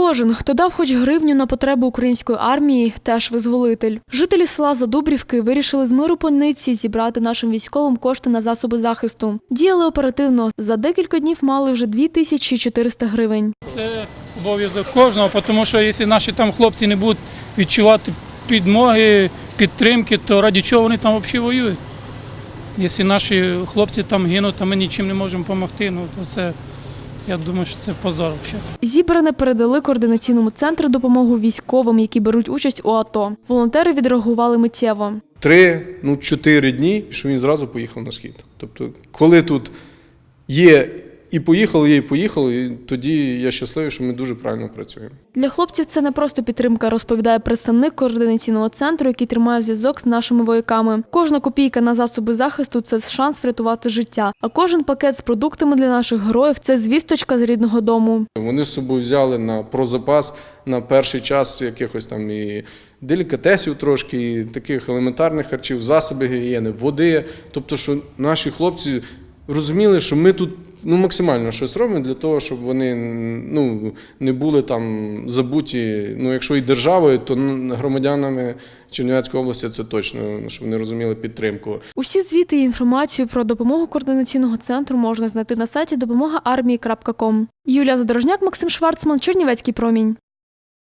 Кожен, хто дав хоч гривню на потребу української армії, теж визволитель. Жителі села Задубрівки вирішили з миру по нитці зібрати нашим військовим кошти на засоби захисту. Діяли оперативно. За декілька днів мали вже 2400 гривень. Це обов'язок кожного, тому що якщо наші там хлопці не будуть відчувати підмоги, підтримки, то раді чого вони там взагалі воюють? Якщо наші хлопці там гинуть, то ми нічим не можемо допомогти, ну то це, я думаю, що це позор взагалі. Зібране передали координаційному центру допомогу військовим, які беруть участь у АТО. Волонтери відреагували миттєво. три, ну чотири дні, що він зразу поїхав на схід. Тобто, коли тут є і поїхали, є і поїхали, і тоді я щасливий, що ми дуже правильно працюємо. Для хлопців це не просто підтримка, розповідає представник координаційного центру, який тримає зв'язок з нашими вояками. Кожна копійка на засоби захисту це шанс врятувати життя. А кожен пакет з продуктами для наших героїв це звісточка з рідного дому. Вони з собою взяли на про запас на перший час якихось там і делікатесів трошки, і таких елементарних харчів, засоби гігієни, води. Тобто, що наші хлопці розуміли, що ми тут ну, максимально щось робимо для того, щоб вони ну, не були там забуті. Ну, якщо і державою, то громадянами Чернівецької області це точно, щоб вони розуміли підтримку. Усі звіти і інформацію про допомогу координаційного центру можна знайти на сайті допомогаармії.ком. Юлія Задорожняк, Максим Шварцман, Чернівецький промінь.